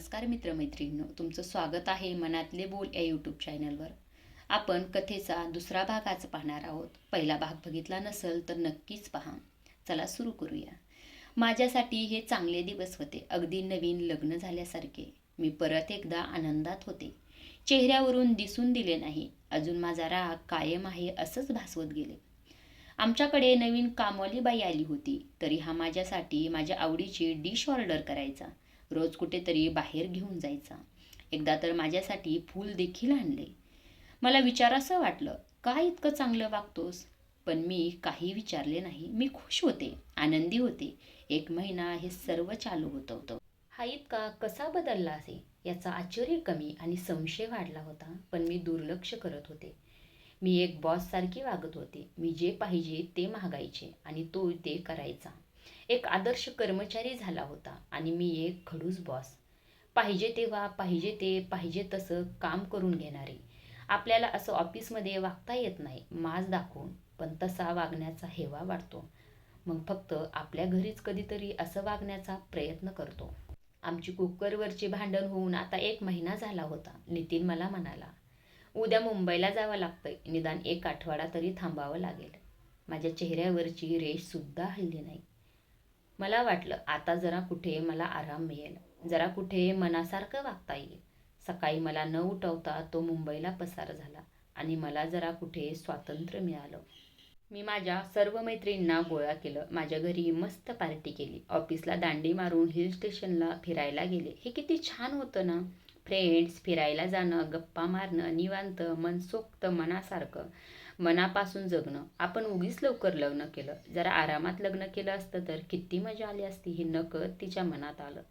नमस्कार मित्रमैत्रिणींनो तुमचं स्वागत आहे मनातले बोल या यूट्यूब चॅनलवर आपण कथेचा दुसरा भाग आज पाहणार आहोत. पहिला भाग बघितला नसेल तर नक्कीच पहा. चला सुरू करूया. माझ्यासाठी हे चांगले दिवस होते. अगदी नवीन लग्न झाल्यासारखे. मी परत एकदा आनंदात होते. चेहऱ्यावरून दिसून दिले नाही. अजून माझा राग कायम आहे असंच भासवत गेले. आमच्याकडे नवीन कामवाली बाई आली होती. तरी हा माझ्यासाठी माझ्या आवडीची डिश ऑर्डर करायचा. रोज कुठेतरी बाहेर घेऊन जायचा. एकदा तर माझ्यासाठी फूल देखील आणले. मला विचारासं वाटलं का इतकं चांगलं वागतोस? पण मी काही विचारले नाही. मी खुश होते आनंदी होते. एक महिना हे सर्व चालू होतं होतं. हा इतका कसा बदलला असे याचा आश्चर्य कमी आणि संशय वाढला होता. पण मी दुर्लक्ष करत होते. मी एक बॉस सारखी वागत होते. मी जे पाहिजे ते मागायचे आणि तो ते करायचा. एक आदर्श कर्मचारी झाला होता आणि मी एक खडूस बॉस पाहिजे तेव्हा पाहिजे ते पाहिजे तसं काम करून घेणारे. आपल्याला असं ऑफिसमध्ये वागता येत नाही माज दाखवून पण तसा वागण्याचा हेवा वाटतो मग फक्त आपल्या घरीच कधीतरी असं वागण्याचा प्रयत्न करतो. आमची कुकरवरची भांडण होऊन आता एक महिना झाला होता नितीन मला म्हणाला. उद्या मुंबईला जावं लागतंय निदान एक आठवडा तरी थांबावं लागेल. माझ्या चेहऱ्यावरची रेषसुद्धा हल्ली नाही. मला वाटलं आता जरा कुठे मला आराम मिळेल. जरा कुठे मनासारखं वागता येईल. सकाळी मला न उठवता तो मुंबईला पसार झाला आणि मला जरा कुठे स्वातंत्र्य मिळालं. मी माझ्या सर्व मैत्रिणींना गोळा केलं. माझ्या घरी मस्त पार्टी केली. ऑफिसला दांडी मारून हिल स्टेशनला फिरायला गेले. हे किती छान होतं ना. फ्रेंड्स फिरायला जाणं गप्पा मारणं निवांत मनसोक्त मनासारखं मनापासून जगणं. आपण उगीच लवकर लग्न केलं. जरा आरामात लग्न केलं असतं तर किती मजा आली असती हे नकळत तिच्या मनात आलं.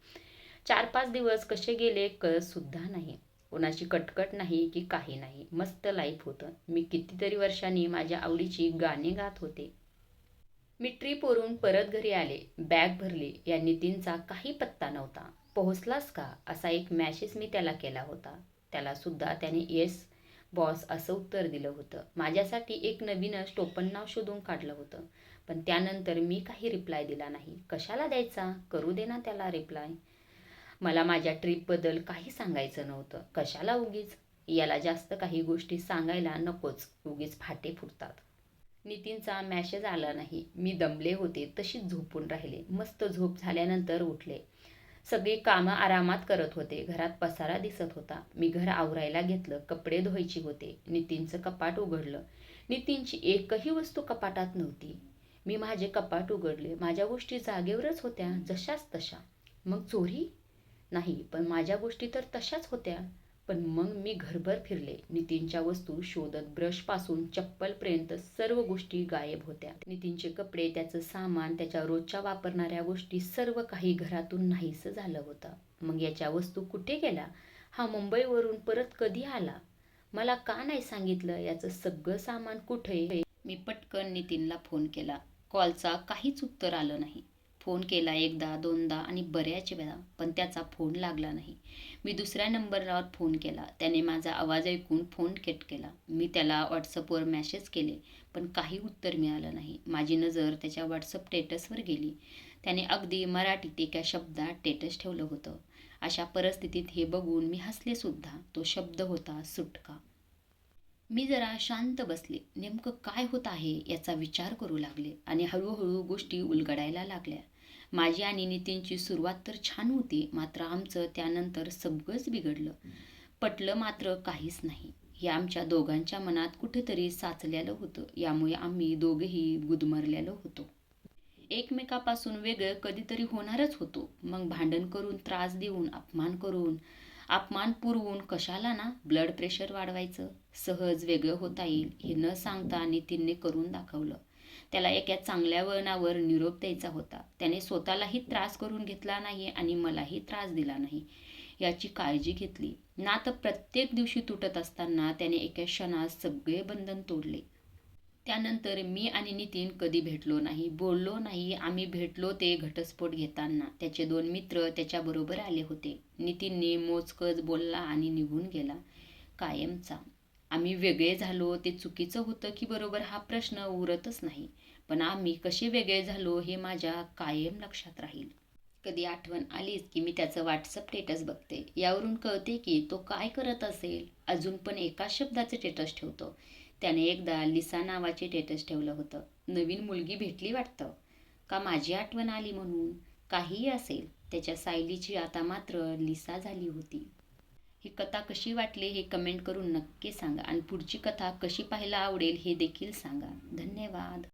चार पाच दिवस कसे गेले कळतसुद्धा नाही. कोणाची कटकट नाही की काही नाही. मस्त लाईफ होतं. मी कितीतरी वर्षांनी माझ्या आवडीची गाणी गात होते. मी ट्रीपवरून परत घरी आले. बॅग भरली. या नितीनचा काही पत्ता नव्हता. पोहोचलास का? असा एक मॅसेज मी त्याला केला होता. त्याला सुद्धा त्याने येस बॉस असं उत्तर दिलं होतं. माझ्यासाठी एक नवीनच टोपण नाव शोधून काढलं होतं. पण त्यानंतर मी काही रिप्लाय दिला नाही. कशाला द्यायचा? करू दे ना त्याला रिप्लाय मला माझ्या ट्रीपबद्दल काही सांगायचं नव्हतं. कशाला उगीच? याला जास्त काही गोष्टी सांगायला नकोच. उगीच फाटे फुटतात. नितीनचा मॅसेज आला नाही. मी दमले होते. तशीच झोपून राहिले. मस्त झोप झाल्यानंतर उठले. सगळी कामं आरामात करत होते. घरात पसारा दिसत होता. मी घर आवरायला घेतलं. कपडे धुवायची होते. नितीनचं कपाट उघडलं. नितीनची एकही वस्तू कपाटात नव्हती. मी माझे कपाट उघडले. माझ्या गोष्टी जागेवरच होत्या. जशाच तशा. मग चोरी? नाही पण माझ्या गोष्टी तर तशाच होत्या. पण मग मी घरभर फिरले. नितीनच्या वस्तू शोधत ब्रशपासून चप्पलपर्यंत सर्व गोष्टी गायब होत्या. नितीनचे कपडे त्याचं सामान त्याच्या रोजच्या वापरणाऱ्या गोष्टी सर्व काही घरातून नाहीसं झालं होतं. मग याच्या वस्तू कुठे गेल्या? हा मुंबईवरून परत कधी आला? मला का नाही सांगितलं? याचं सगळं सामान कुठे? मी पटकन नितीनला फोन केला. कॉलचा काहीच उत्तर आलं नाही. फोन केला एकदा दोनदा आणि बऱ्याच वेळा पण त्याचा फोन लागला नाही. मी दुसऱ्या नंबरवर फोन केला. त्याने माझा आवाज ऐकून फोन केट केला. मी त्याला व्हॉट्सअपवर मॅसेज केले पण काही उत्तर मिळालं नाही. माझी नजर त्याच्या व्हॉट्सअप स्टेटसवर गेली. त्याने अगदी मराठीत एका शब्दात स्टेटस ठेवलं होतं. अशा परिस्थितीत हे बघून मी हसले सुद्धा. तो शब्द होता सुटका. मी जरा शांत बसले. नेमकं काय होत आहे याचा विचार करू लागले आणि हळूहळू गोष्टी उलगडायला लागल्या. माझी आणि नितीनची सुरुवात तर छान होती मात्र आमचं त्यानंतर सगळंच बिघडलं. पटलं मात्र काहीच नाही. हे आमच्या दोघांच्या मनात कुठेतरी साचलेलं होतं. यामुळे आम्ही दोघेही गुदमरलेलो होतो. एकमेकापासून वेगळं कधीतरी होणारच होतो. मग भांडण करून त्रास देऊन अपमान करून अपमान पुरवून कशाला ना ब्लड प्रेशर वाढवायचं? सहज वेगळं होता येईल हे न सांगता नितीनने करून दाखवलं. त्याला एका चांगल्या वळणावर निरोप द्यायचा होता. त्याने स्वतःलाही त्रास करून घेतला नाही आणि मलाही त्रास दिला नाही. याची काळजी घेतली. ना तर प्रत्येक दिवशी तुटत असताना त्याने एका क्षणात सगळे बंधन तोडले. त्यानंतर मी आणि नितीन कधी भेटलो नाही बोललो नाही. आम्ही भेटलो ते घटस्फोट घेताना. त्याचे दोन मित्र त्याच्याबरोबर आले होते. नितीनने मोजकच बोलला आणि निघून गेला. कायमचा. आम्ही वेगळे झालो. ते चुकीचं होतं की बरोबर हा प्रश्न उरतच नाही. पण आम्ही कसे वेगळे झालो हे माझ्या कायम लक्षात राहील. कधी आठवण आलीच की मी त्याचं व्हॉट्सअप स्टेटस बघते. यावरून कळते की तो काय करत असेल. अजून पण एका शब्दाचे स्टेटस ठेवतो. त्याने एकदा लिसा नावाचे स्टेटस ठेवलं होतं. नवीन मुलगी भेटली वाटतं. का माझी आठवण आली म्हणून? काहीही असेल त्याच्या सायलीची आता मात्र लिसा झाली होती. ही कथा कशी वाटली हे कमेंट करून नक्की सांगा. आणि पुढची कथा कशी पाहायला आवडेल हे देखील सांगा. धन्यवाद.